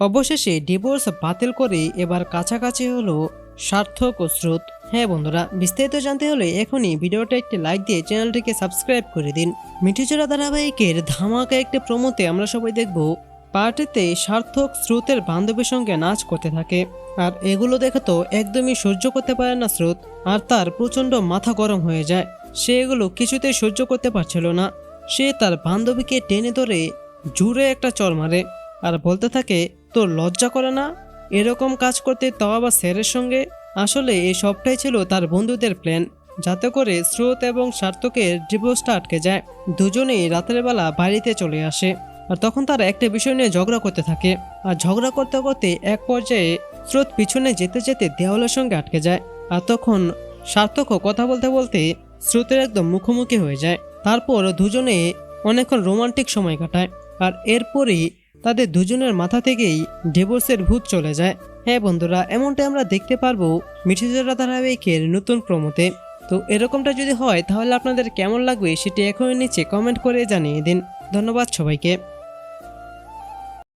অবশেষে ডিভোর্স বাতিল করে এবার কাছাকাছি হলো সার্থক ও স্রোত। হ্যাঁ বন্ধুরা, বিস্তারিত জানতে হলে এখনই ভিডিওটা একটি লাইক দিয়ে চ্যানেলটিকে সাবস্ক্রাইব করে দিন। মিঠিচোরা ধারাবাহিকের ধামাকা একটি প্রমোতে আমরা সবাই দেখব, পার্টিতে সার্থক স্রোতের বান্ধবীর সঙ্গে নাচ করতে থাকে। আর এগুলো দেখে তো একদমই সহ্য করতে পারে না স্রোত, আর তার প্রচণ্ড মাথা গরম হয়ে যায়। সে এগুলো কিছুতেই সহ্য করতে পারছিল না। সে তার বান্ধবীকে টেনে ধরে জুড়ে একটা চর মারে, আর বলতে থাকে তোর লজ্জা করে না? এরকম কাজ করতে তাও আবার স্যারের সঙ্গে? আসলে এই সবটাই ছিল তার বন্ধুদের প্ল্যান যাতে করে স্রোত এবং সার্থকের ডিভোর্সটা আটকে যায়। দুজনেই রাতের বেলা বাড়িতে চলে আসে, আর তখন তারা একটা বিষয় নিয়ে ঝগড়া করতে থাকে। আর ঝগড়া করতে করতে এক পর্যায়ে স্রোত পিছনে যেতে যেতে দেওয়ালের সঙ্গে আটকে যায়, আর তখন সার্থকও কথা বলতে বলতে স্রোতের একদম মুখোমুখি হয়ে যায়। তারপর দুজনে অনেকক্ষণ রোমান্টিক সময় কাটায়, আর এরপরই তাদের দুজনের মাথা থেকেই ডিভোর্সের ভূত চলে যায়। হ্যাঁ বন্ধুরা এমনটা আমরা দেখতে পারব মিঠিজরা ধারাবাহিকের নতুন প্রমোতে তো এরকমটা যদি হয়, তাহলে আপনাদের কেমন লাগবে সেটি এখনই নিচে কমেন্ট করে জানিয়ে দিন। ধন্যবাদ সবাইকে।